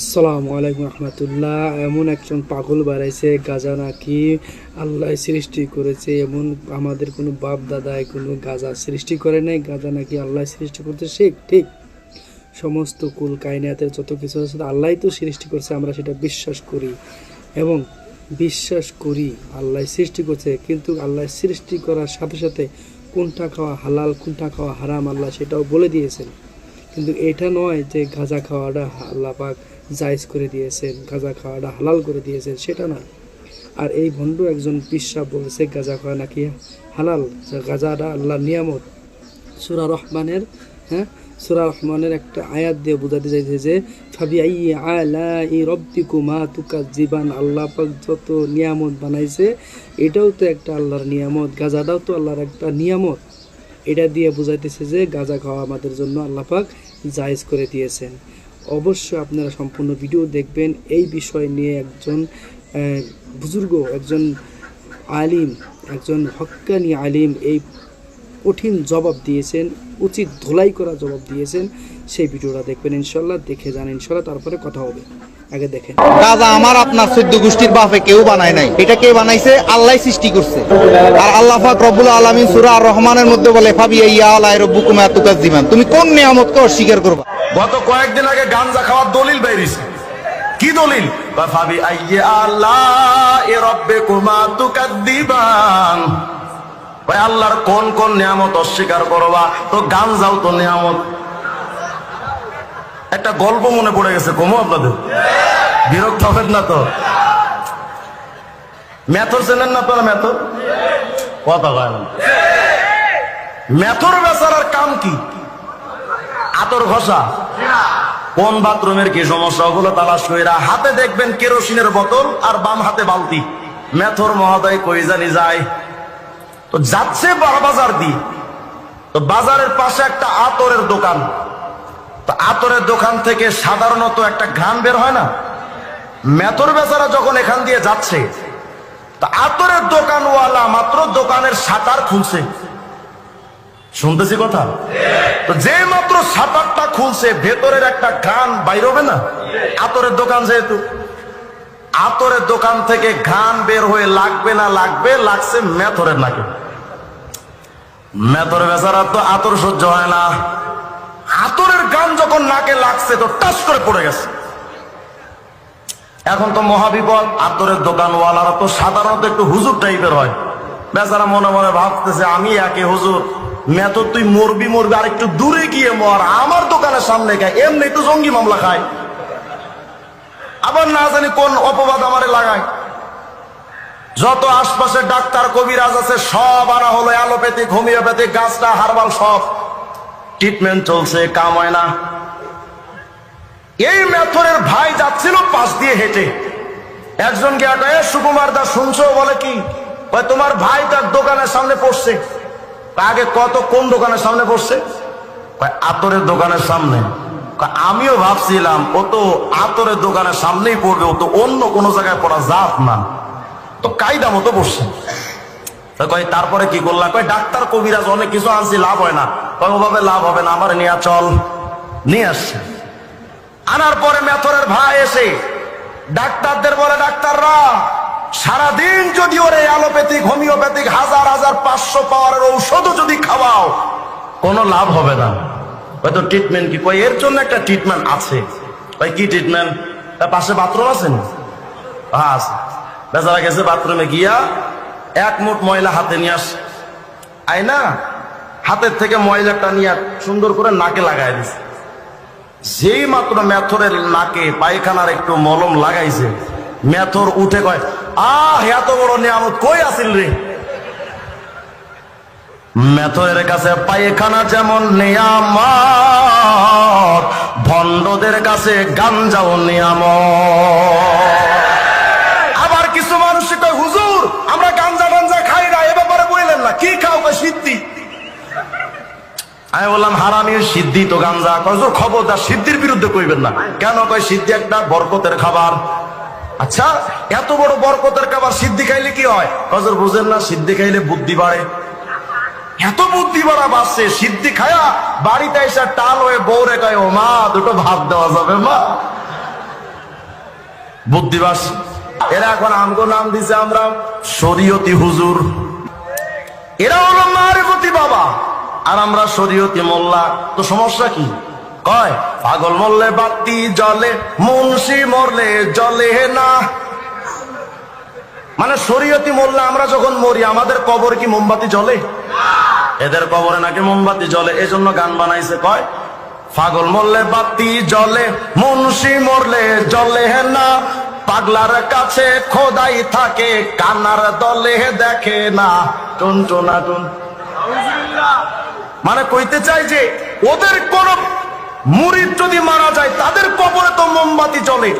আসসালামু আলাইকুম রহমতুল্লাহ। এমন একজন পাগল বাড়াইছে গাজা নাকি আল্লাহ সৃষ্টি করেছে। এমন আমাদের কোনো বাপ দাদায় কোনো গাজা সৃষ্টি করে নাই। গাজা নাকি আল্লাহ সৃষ্টি করতে শেখ, ঠিক। সমস্ত কুল কায়নাতের যত কিছু আছে আল্লাহ তো সৃষ্টি করছে, আমরা সেটা বিশ্বাস করি। এবং বিশ্বাস করি আল্লাহ সৃষ্টি করছে, কিন্তু আল্লাহ সৃষ্টি করার সাথে সাথে কোনটা খাওয়া হালাল, কোনটা খাওয়া হারাম আল্লাহ সেটাও বলে দিয়েছেন। কিন্তু এটা নয় যে গাঁজা খাওয়াটা আল্লাহ পাক জায়েজ করে দিয়েছেন, গাঁজা খাওয়াটা হালাল করে দিয়েছেন, সেটা না। আর এই ভণ্ড একজন পিসা বলেছে, গাঁজা খাওয়া নাকি হালাল? গাঁজাটা আল্লাহর নিয়ামত। সুরা রহমানের হ্যাঁ? সুরা রহমানের একটা আয়াত দিয়ে বোঝাতে চাইছে যে ফাবি আই আলা ই রব্বিকুমা তুকা জীবান আল্লাহ পাক যত নিয়ামত বানাইছে, এটাও তো একটা আল্লাহর নিয়ামত, গাঁজাটাও তো আল্লাহর একটা নিয়ামত। এটা দিয়ে বোঝাইতেছে যে, গাঁজা খাওয়া আমাদের জন্য আল্লাহ পাক জায়েজ করে দিয়েছেন। অবশ্যই আপনারা সম্পূর্ণ ভিডিও দেখবেন। এই বিষয় নিয়ে একজন বুজুর্গ, একজন আলিম, একজন হক্কানি আলিম এই কঠিন জবাব দিয়েছেন, উচিত ধোলাই করা জবাব দিয়েছেন। সেই ভিডিওটা দেখবেন ইনশাল্লাহ, দেখে যান ইনশাল্লাহ, তারপরে কথা হবে। আগে দেখেন। গাজা আমার আপনার চোদ্দ গোষ্ঠীর বাপে কেউ বানায় নাই। এটা কে বানাইছে? আল্লাহ সৃষ্টি করছে। আর আল্লাহ পাক রব্বুল আলামিন সূরা আর রহমানের মধ্যে বলে ফাবি ইয়া আলাই রব্বুকুম আতুকাজ্জিমান তুমি কোন নিয়ামতকে অস্বীকার করবা? গত কয়েকদিন আগে গাঞ্জা খাওয়ার দলিল বেরিয়েছে। কি দলিল? ফাবি আইয়ে আল্লাহ এ রব্বে কুমা তুকাদ্দিবান ভাই আল্লাহর কোন কোন নিয়ামত অস্বীকার করবা? তো গাঞ্জাও তো নিয়ামত। একটা গল্প মনে পড়ে গেছে, কমো আপনাদের? বিরক্ত হবেন না তো? মেথর চেনেন না আপনারা মেথর? কথা কয় না। মেথর বেচারার কাম কি? আতর ঘষা? কোন বাথরুমের কি সমস্যা? ওগুলো তালাশ কইরা হাতে দেখবেন কেরোসিনের বোতল আর বাম হাতে বালতি। মেথর মহোদয় কই জানি যায়? তো যাচ্ছে বাজার দিয়ে তো বাজারের পাশে একটা আতরের দোকান। আতরের দোকান থেকে সাধারণত একটা ঘ্রাণ বের হয় না? মেথর বেচারা যখন এখান দিয়ে যাচ্ছে, তা আতরের দোকানওয়ালা মাত্র দোকানের শাটার খুলছে। শুনতেছি কথা? তো যে মাত্র সাতারটা খুলছে, ভেতরের একটা গান বাইর হবে না? আতরের দোকান যেহেতু। আতরের দোকান থেকে গান বের হয়ে লাগবে না লাগবে, লাগছে মেথরের নাকে। মেথর বেচারা তো আতর সহ্য হয় না। আতরের গান যখন নাকে লাগছে তো টাচ করে পড়ে গেছে। এখন তো মহাবিপদ, আতরের দোকানওয়ালারা তো সাধারণত একটু হুজুর টাইপের হয়। বেচারা মনে মনে ভাবতেছে, আমি একে হুজুর মেতো তুই মরবি মরবি, আর একটু দূরে গিয়ে মর, আমার দোকানের সামনে খায় এমনি তো জঙ্গি মামলা খায়। আবার না জানি কোন অপবাদ আমারে লাগায়। যত আশপাশে ডাক্তার, কবিরাজ আছে, সব আনা হলো, অ্যালোপ্যাথিক, হোমিওপ্যাথিক, গাছটা হারবাল সব। ট্রিটমেন্ট চলছে কাম হয় না। এই মেথরের ভাই যাচ্ছিল পাশ দিয়ে হেঁটে। একজনকে একটা "এ, সুকুমার দা শুনছো? বলে কি? তোমার ভাই তার দোকানের সামনে পড়ছে। আগে কত কোন দোকানের সামনে পড়ছে? আতরের দোকানের সামনে। আমিও ভাবছিলাম ও তো আতরের দোকানের সামনেই পড়বে ও তো অন্য কোনো জায়গায় পড়া যাত না। তো কায়দা মতো পড়ছে। কয়, তারপরে কি করলাম কয়, ডাক্তার কবিরাজ, অনেক কিছু আনছি, লাভ হয় না। কয়, ওভাবে লাভ হবে না, আমার নিয়ে চল। নিয়ে আসছে। আনার পরে মেথরের ভাই এসে ডাক্তারদের বলে, ডাক্তাররা, সারাদিন যদি ওরে অ্যালোপ্যাথিক, হোমিওপ্যাথিক হাজার হাজার পাঁচশো পাওয়ারের ঔষধও যদি খাওয়াও, কোনো লাভ হবে না। হয়তো ট্রিটমেন্ট কি? কই এর জন্য একটা ট্রিটমেন্ট আছে। ভাই কি ট্রিটমেন্ট পাশে বাথরুম আছে না? হ্যাঁ আছে। বেচারা গেছে বাথরুমে গিয়া এক মুঠ ময়লা হাতে নিয়ে আস। আই না, হাতের থেকে ময়লাটা নিয়ে সুন্দর করে নাকে লাগাই দিছে যেই মাত্র মেথরের নাকে পায়খানার একটু মলম লাগাইছে, মেথর উঠে কয়, আহ এত বড় নিয়ামত, কই আসিল রে? মেথরের কাছে পায়খানা যেমন নিয়ামত, ভণ্ডদের কাছে গাঞ্জাও নিয়ামত আবার কিছু মানুষ কয় হুজুর আমরা গাঞ্জা গাঞ্জা খাই না এ ব্যাপারে বললেন না কি খাও কয় সিদ্ধি আমি বললাম, হারামির সিদ্ধি তো গাঞ্জা। কয়, হুজুর, খবরদার সিদ্ধির বিরুদ্ধে কইবেন না। কেন কয়, সিদ্ধি একটা বরকতের খাবার। আচ্ছা এত বড় বরকতের খাবার সিদ্ধি খাইলে কি হয়? কজর বুঝেন না, সিদ্ধি খাইলে বুদ্ধি বাড়ে। এত বুদ্ধি বাড়া বাড়ছে, সিদ্ধি খায়া বাড়িতে এসে টাল হয়ে বউরে কয়, ও মা, দুটো ভাত দেওয়া যাবে, মা। বুদ্ধিবাস এরা এখন আমগো নাম দিছে আমরা শরীয়তি হুজুর। এরা হলো মারেফতি বাবা। আর আমরা শরীয়তি মোল্লা, তো সমস্যা কি? কয়, পাগল মরলে বাতি জলে মুন্সি মরলে জলে না। মানে শরীয়তি মোল্লা, আমরা যখন মরি, আমাদের কবর কি মোমবাতি জ্বলে? এদের কবরে নাকি মোমবাতি জ্বলে, এজন্য গান বানাইছে, কয়, পাগল মরলে বাতি জ্বলে, মুন্সি মরলে জ্বলে না। পাগলার কাছে খোদাই থাকে, কানার দলে দেখে না। টুন টুনা টুন মানে কইতে চাই যে, ওদের কোন মুরিদ যদি মারা যায়, তাদের কবরে তো মোমবাতি জ্বলে।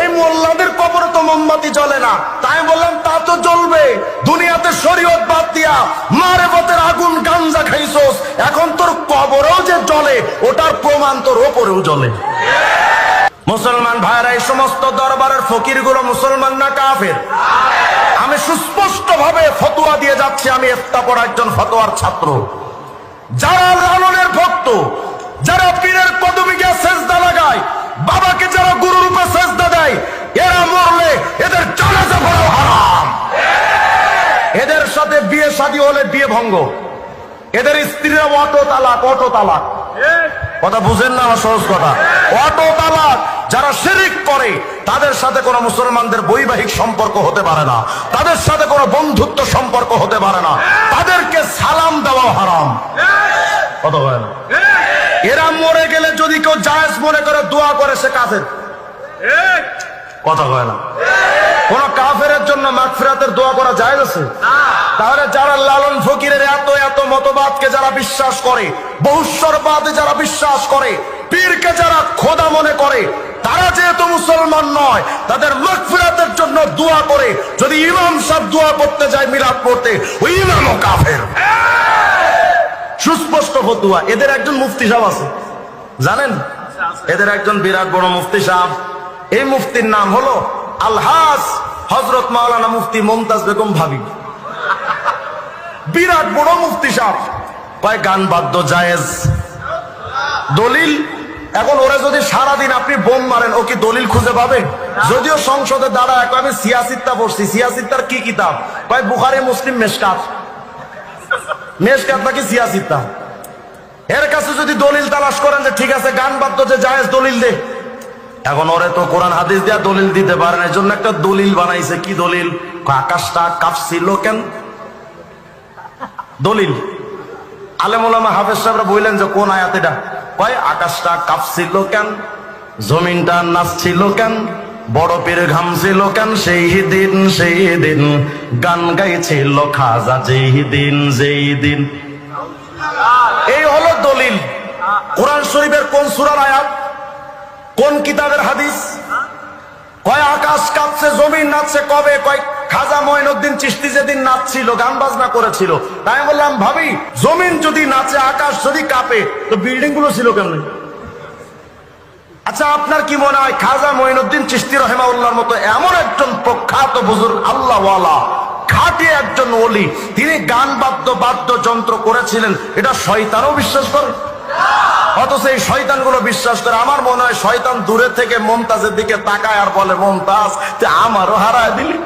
এই মোল্লাদের কবরে তো মোমবাতি জ্বলে না। তাই বললাম, তা তো জ্বলবে। দুনিয়াতে শরীয়ত বাদ দিয়া মারে পথের আগুন গাঞ্জা খাইছোস। এখন তোর কবরেও যে জ্বলে, ওটার প্রমাণ তোর ওপরেও জ্বলে। মুসলমান ভাইরা এই সমস্ত দরবারের ফকিরগুলো মুসলমান না কাফের? আমি সুস্পষ্ট ভাবে ফতোয়া দিয়ে যাচ্ছি, আমি এফতা পড়া একজন ফতোয়ার ছাত্র। যারা লালনের ভক্ত, যারা পীরের কদমিকে সেজদা লাগায়, বাবাকে যারা গুরু রূপে সেজদা দেয়, এরা মরলে এদের জানাজা পড়াও হারাম। এদের সাথে বিয়ে শাদী হলে বিয়ে ভঙ্গ। এদের স্ত্রীরা অটো তালাক অটো তালাক কথা বুঝেন না আমার সহজ কথা? অটো তালাক যারা শিরিক করে, তাদের সাথে কোনো মুসলমানদের বৈবাহিক সম্পর্ক হতে পারে না। তাদের সাথে কোনো বন্ধুত্ব সম্পর্ক হতে পারে না। তাদেরকে সালাম দেওয়া হারাম। কথা হয় না। এরা মরে গেলে যদি কেউ জায়েজ মনে করে দোয়া করে, সে কাফের। কথা হয় না। কোন কাফের জন্য মাগফিরাতের দোয়া করা যায় আছে? তাহলে যারা লালন ফকিরের এত এত মতবাদকে যারা বিশ্বাস করে, বহুস্বরবাদে যারা বিশ্বাস করে, পীরকে যারা খোদা মনে করে, তারা যেহেতু মুসলমান নয়, তাদের মাগফিরাতের জন্য দোয়া করে, যদি ইমাম সাহেব দোয়া করতে যায় মিলাদ পড়তে, ওই ইমামও কাফের। সুস্পষ্ট ফতুয়া। এদের একজন মুফতি সাহেব আছে। জানেন? এদের একজন বিরাট বড় মুফতি সাহেব। এই মুফতির নাম হলো আলহাস হজরত মাওলানা মুফতি মমতাজ বেগম ভাবি। বিরাট বড় মুফতি সাহেব। কয়, গান বাদ্য জায়েজ। দলিল? এখন ওরা যদি সারাদিন আপনি বোম মারেন, ও কি দলিল খুঁজে পাবে? যদিও সংসদে দাঁড়ায় আমি সিয়াসিত্তা পড়ছি। সিয়াসিত্তার কি কিতাব? কয়, বুখারি, মুসলিম, মেশকাত। মেশকাত নাকি সিয়াসিত্তা এর কাছে যদি দলিল তালাশ করেন যে ঠিক আছে, গান বাদ্য যে জায়েজ দলিল দে। এখন ওরে তো কোরআন হাদিস দিয়া দলিল দিতে পারেন এর জন্য একটা দলিল বানাইছে। কি দলিল? আকাশটা কাঁপছিল কেন? দলিল। আলেমুলামা হাফেজ সাহেবরা বললেন যে কোন আয়াত এটা? কয়, আকাশটা কাঁপছিল কেন? জমিনটা নাচছিল কেন? বড় পীর ঘামছিল কেন সেই দিন সেই দিন। গান গাইছিল খাজা যেই দিন যেই দিন। এই হলো দলিল। কোরআন শরীফের কোন সুরার আয়াত? কোন কিতাবের হাদিস? কয় আকাশ কাঁপছে, জমিন নাচছে, কবে? কয় খাজা মঈনুদ্দিন চিস্তি যেদিন নাচছিল, গান বাজনা করেছিল। তাই বললাম, ভাবি, জমিন যদি নাচে, আকাশ যদি কাঁপে, তো বিল্ডিংগুলো ছিল কেমন? আচ্ছা আপনার কি মনে হয় খাজা মঈনুদ্দিন চিস্তি রহেমাউল্লাহর মতো এমন একজন প্রখ্যাত বুজুর্গ আল্লাহওয়ালা খাটে একজন ওলি, তিনি গান বাদ্য বাদ্য যন্ত্র করেছিলেন, এটা শয়তানও বিশ্বাস করে? অথচ এই শয়তানগুলো বিশ্বাস করে, আমার মনে হয় শয়তান দূরে থেকে মমতাজের দিকে তাকায় আর বলে, মমতাজ আমারও হারায় দিলি।